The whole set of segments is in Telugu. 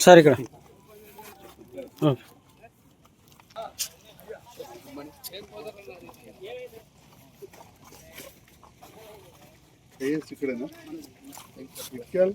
సార్ ఇక్కడ ఆ. ఏఎస్ ఇక్కడేనా ఇటుకల్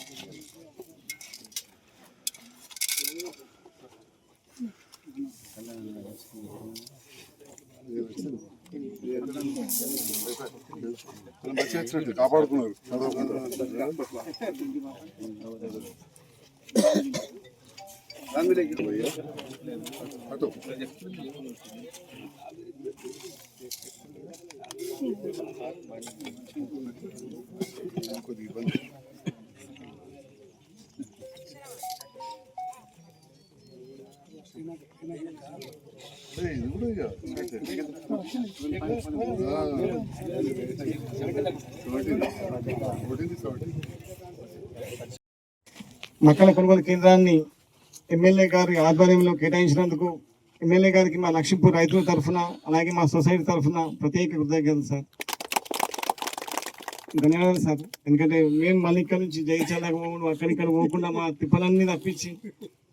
వచ్చినట్టు కాపాడుకున్నారు చదవకుండా అటు కొద్దిగా ఇబ్బంది మక్కల కొనుగోలు కేంద్రాన్ని ఎమ్మెల్యే గారి ఆధ్వర్యంలో కేటాయించినందుకు ఎమ్మెల్యే గారికి మా లక్ష్మీపూర్ రైతుల తరఫున అలాగే మా సొసైటీ తరఫున ప్రత్యేక కృతజ్ఞతలు సార్. ధన్యవాదాలు సార్. ఎందుకంటే మేము మళ్ళీ ఇక్కడ నుంచి జయించాలకు పోకుండా అక్కడి ఇక్కడ పోకుండా మా తిప్పలన్నీ తప్పించి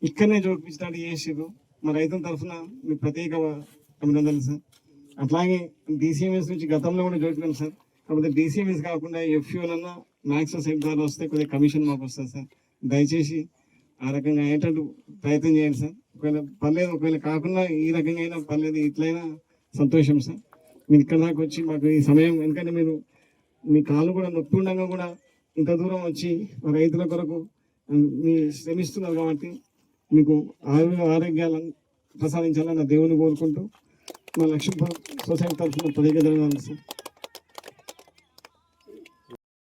ఇక్కడనే చూపించినట్టు చేసారు మా రైతుల తరఫున మీకు ప్రత్యేక అభినందనలు సార్. అట్లాగే డీసీఎంఎస్ నుంచి గతంలో కూడా చూపినాం సార్. కాకపోతే డీసీఎంఎస్ కాకుండా ఎఫ్యూలన్నా మ్యాక్సిమం సెట్ ద్వారా వస్తే కొద్దిగా కమిషన్ మాకు వస్తుంది సార్. దయచేసి ఆ రకంగా అయ్యేటట్టు ప్రయత్నం చేయండి సార్. ఒకవేళ పర్లేదు ఒకవేళ కాకుండా ఈ రకంగా అయినా పర్లేదు ఇట్లయినా సంతోషం సార్. మీరు ఇక్కడ దాకా వచ్చి మాకు ఈ సమయం ఎందుకంటే మీరు మీ కాళ్ళు కూడా నొప్పి ఉండగా కూడా ఇంత దూరం వచ్చి రైతుల కొరకు మీ శ్రమిస్తున్నారు కాబట్టి మీకు ఆరోగ్య ఆరోగ్యాలను ప్రసాదించాలని నా దేవుని కోరుకుంటూ మా లక్ష్మీపురం సొసైటీ తరఫున ప్రత్యేక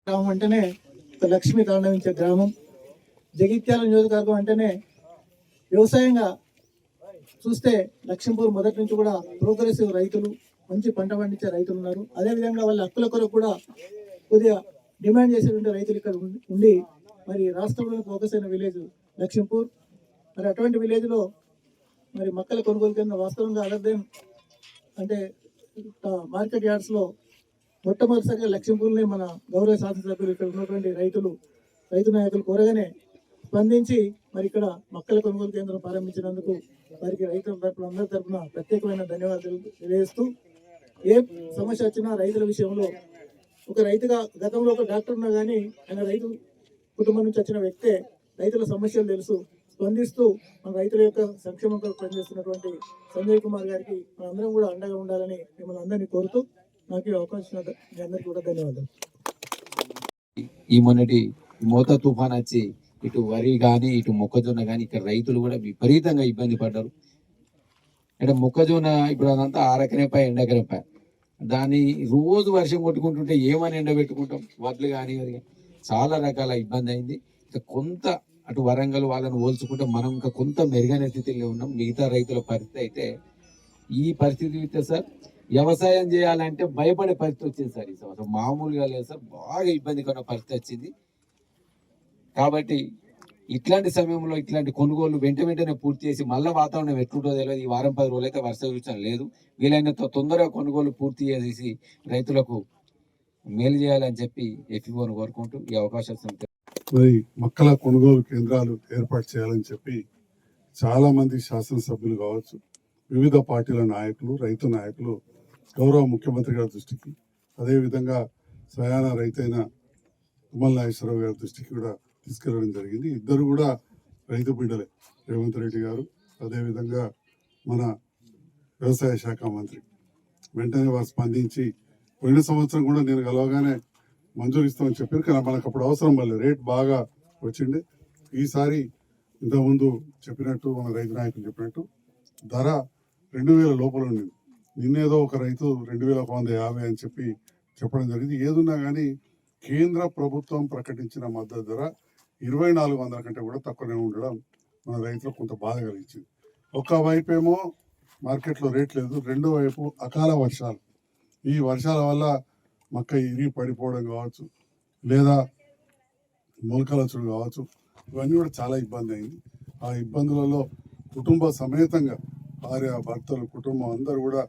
గ్రామం అంటేనే లక్ష్మి తాండవించే గ్రామం. జగిత్యాల నియోజకవర్గం అంటేనే వ్యవసాయంగా చూస్తే లక్ష్మీపూర్ మొదటి నుంచి కూడా ప్రోగ్రెసివ్ రైతులు మంచి పంట పండించే రైతులు ఉన్నారు. అదేవిధంగా వాళ్ళ హక్కుల కొరకు కూడా కొద్దిగా డిమాండ్ చేసేటువంటి రైతులు ఇక్కడ ఉండి- మరి రాష్ట్రంలో ఫోకస్ అయిన విలేజ్ లక్ష్మీపూర్. మరి అటువంటి విలేజ్లో మరి మక్కల కొనుగోలు కేంద్రం వాస్తవంగా అదర్దేం అంటే మార్కెట్ యార్డ్స్లో మొట్టమొదటిసారిగా లక్ష్మీపూర్ని మన గౌరవ శాసనసభ్యులు ఇక్కడ ఉన్నటువంటి రైతులు రైతు నాయకులు కోరగానే స్పందించి మరి ఇక్కడ మొక్కల కొనుగోలు కేంద్రం ప్రారంభించినందుకు వారికి రైతుల తరపున అందరి తరపున ప్రత్యేకమైన ధన్యవాదాలు తెలియజేస్తూ ఏ సమస్య వచ్చినా రైతుల విషయంలో ఒక రైతుగా గతంలో ఒక డాక్టర్ ఉన్నా కానీ ఆయన రైతు కుటుంబం నుంచి వచ్చిన వ్యక్తే రైతుల సమస్యలు తెలుసు స్పందిస్తూ మన రైతుల యొక్క సంక్షేమం కొరకు పనిచేస్తున్నటువంటి సంజయ్ కుమార్ గారికి మనందరం కూడా అండగా ఉండాలని మిమ్మల్ని అందరినీ కోరుతూ నాకు అవకాశం మీ అందరికీ కూడా ధన్యవాదాలు. ఈ మొన్నటి మోత తుఫాన్ వచ్చి ఇటు వరి కానీ ఇటు మొక్కజొన్న కానీ ఇక్కడ రైతులు కూడా విపరీతంగా ఇబ్బంది పడ్డారు. అంటే మొక్కజొన్న ఇప్పుడు అదంతా ఆరకరేపాయ ఎండకరేపాయ దాన్ని రోజు వర్షం కొట్టుకుంటుంటే ఏమని ఎండబెట్టుకుంటాం? వడ్లు కానీ అది చాలా రకాల ఇబ్బంది అయింది. ఇంకా కొంత అటు వరంగల్ వాళ్ళని పోల్చుకుంటే మనం ఇంకా కొంత మెరుగైన స్థితిలో ఉన్నాం. మిగతా రైతుల పరిస్థితి అయితే ఈ పరిస్థితి అయితే సార్ వ్యవసాయం చేయాలంటే భయపడే పరిస్థితి వచ్చింది సార్ ఈ సంవత్సరం. మామూలుగా లేదు సార్. బాగా ఇబ్బందికరమైన పరిస్థితి వచ్చింది. కాబట్టి ఇట్లాంటి సమయంలో ఇట్లాంటి కొనుగోలు వెంట వెంటనే పూర్తి చేసి మళ్ళీ వాతావరణం ఎట్లుంటో తెలియదు ఈ వారం పది రోజులు అయితే వర్ష సూచన లేదు. వీలైనంత తొందరగా కొనుగోలు పూర్తి చేసి రైతులకు మేలు చేయాలని చెప్పి ఎఫ్ఈఓను కోరుకుంటూ ఈ అవకాశం మరి మొక్కల కొనుగోలు కేంద్రాలు ఏర్పాటు చేయాలని చెప్పి చాలా మంది శాసనసభ్యులు కావచ్చు వివిధ పార్టీల నాయకులు రైతు నాయకులు గౌరవ ముఖ్యమంత్రి గారి దృష్టికి అదేవిధంగా స్వయాన రైతైన తుమ్మల నాగేశ్వరరావు గారి దృష్టికి కూడా తీసుకెళ్ళడం జరిగింది. ఇద్దరు కూడా రైతు బిడ్డలే. రేవంత్ రెడ్డి గారు అదేవిధంగా మన వ్యవసాయ శాఖ మంత్రి. వెంటనే వారు స్పందించి పోయిన సంవత్సరం కూడా నేను కలవగానే మంజూరు ఇస్తామని చెప్పారు. కానీ మనకు అప్పుడు అవసరం వల్ల రేట్ బాగా వచ్చిండే ఈసారి ఇంతకుముందు చెప్పినట్టు మన రైతు నాయకులు చెప్పినట్టు ధర రెండు వేల లోపల ఉండింది. నిన్నేదో ఒక రైతు రెండు వేల ఒక వంద యాభై అని చెప్పి చెప్పడం జరిగింది. ఏదున్నా కానీ కేంద్ర ప్రభుత్వం ప్రకటించిన మద్దతు ధర ఇరవై నాలుగు వందల కంటే కూడా తక్కువనే ఉండడం మన రైతులకు కొంత బాధ కలిగించింది. ఒక మార్కెట్లో రేట్ లేదు రెండో వైపు అకాల వర్షాలు. ఈ వర్షాల వల్ల మక్క ఇరిగి పడిపోవడం కావచ్చు లేదా మొలకలచుడు కావచ్చు ఇవన్నీ కూడా చాలా ఇబ్బంది అయింది. ఆ ఇబ్బందులలో కుటుంబ సమేతంగా భార్య భర్తలు కుటుంబం అందరూ కూడా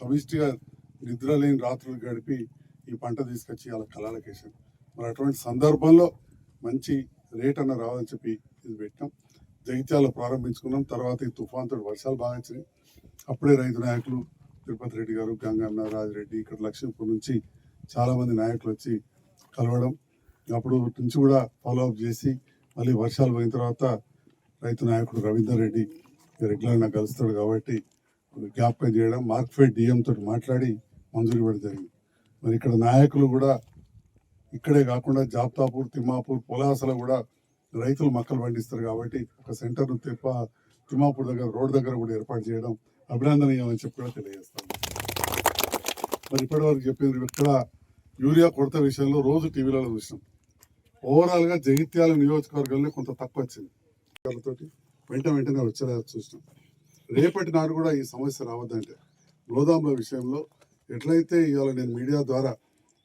సమిష్టిగా నిద్రలేని రాత్రులు గడిపి ఈ పంట తీసుకొచ్చి అలా కళాలకేసాం మరి అటువంటి సందర్భంలో మంచి రేట్ అన్న రావాలని చెప్పి ఇది పెట్టాం జగిత్యాల ప్రారంభించుకున్నాం. తర్వాత ఈ తుఫాన్తో వర్షాలు బాగా వచ్చినాయి. అప్పుడే రైతు నాయకులు తిరుపతి రెడ్డి గారు గంగన్న రాజిరెడ్డి ఇక్కడ లక్ష్మీపూర్ నుంచి చాలామంది నాయకులు వచ్చి కలవడం. అప్పుడు నుంచి కూడా ఫాలో అప్ చేసి మళ్ళీ వర్షాలు పోయిన తర్వాత రైతు నాయకుడు రవీందర్ రెడ్డి రెగ్యులర్ నాకు కలుస్తాడు కాబట్టి జ్ఞాపకం చేయడం. మార్క్ఫెడ్ డిఎం తోటి మాట్లాడి మంజూరు ఇవ్వడం జరిగింది. మరి ఇక్కడ నాయకులు కూడా ఇక్కడే కాకుండా జాబ్తాపూర్ తిమ్మాపూర్ పొలాసలో కూడా రైతులు మొక్కలు పండిస్తారు కాబట్టి ఒక సెంటర్ తిప్ప తిమ్మాపూర్ దగ్గర రోడ్ దగ్గర కూడా ఏర్పాటు చేయడం అభినందనీయమని చెప్పి కూడా తెలియజేస్తాను మరి ఇప్పటివరకు చెప్పింది ఇక్కడ యూరియా కొరత విషయంలో రోజు టీవీలలో చూసినాం. ఓవరాల్గా జగిత్యాల నియోజకవర్గంలో కొంత తక్కువ వచ్చింది. తోటి వెంట వెంటనే వచ్చేలా చూసినాం. రేపటి నాడు కూడా ఈ సమస్య రావద్దంటే గోదాముల విషయంలో ఎట్లయితే ఇవాళ నేను మీడియా ద్వారా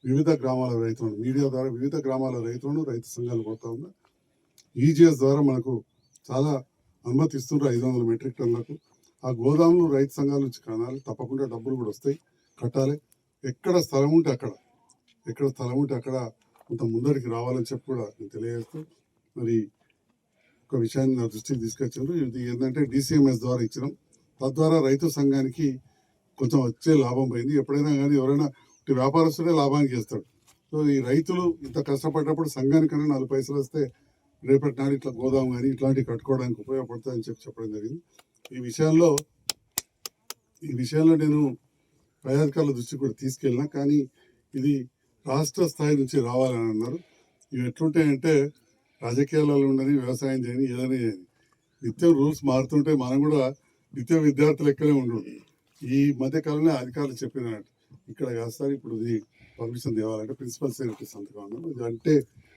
వివిధ గ్రామాల రైతులను మీడియా ద్వారా వివిధ గ్రామాల రైతులను రైతు సంఘాలు కొడతా ఉన్నా ఈజీఎస్ ద్వారా మనకు చాలా అనుమతి ఇస్తుండ్రు ఐదు వందల మెట్రిక్ టన్నులకు. ఆ గోదాములు రైతు సంఘాల నుంచి కనాలి తప్పకుండా డబ్బులు కూడా వస్తాయి కట్టాలి. ఎక్కడ స్థలం ఉంటే అక్కడ ఎక్కడ స్థలం ఉంటే అక్కడ కొంత ముందరికి రావాలని చెప్పి కూడా నేను తెలియజేస్తూ మరి ఒక విషయాన్ని నా దృష్టికి తీసుకొచ్చారు ఇది ఏంటంటే డిసిఎంఎస్ ద్వారా ఇచ్చినాం. తద్వారా రైతు సంఘానికి కొంచెం వచ్చే లాభం పోయింది. ఎప్పుడైనా కానీ ఎవరైనా వ్యాపారస్తుడే లాభానికి చేస్తాడు. సో ఈ రైతులు ఇంత కష్టపడ్డప్పుడు సంఘానికైనా నాలుగు పైసలు వస్తే రేపటి నాడు ఇట్లా గోదాం కానీ ఇట్లాంటివి కట్టుకోవడానికి ఉపయోగపడుతుందని చెప్పి చెప్పడం జరిగింది. ఈ విషయాల్లో ఈ విషయంలో నేను ప్రయాధికారుల దృష్టికి కూడా తీసుకెళ్ళినా కానీ ఇది రాష్ట్ర స్థాయి నుంచి రావాలని అన్నారు. ఇవి ఎట్లుంటాయంటే రాజకీయాలలో ఉండని వ్యవసాయం చేయని ఏదైనా చేయని. నిత్యం రూల్స్ మారుతుంటే మనం కూడా నిత్యం విద్యార్థులు ఎక్కడే ఉండు ఈ మధ్యకాలంలో అధికారులు చెప్పినట్టు ఇక్కడ కాదు సార్ ఇప్పుడు ఇది పర్మిషన్ తేవాలంటే ప్రిన్సిపల్ సెక్రటరీ సంతకం అంటే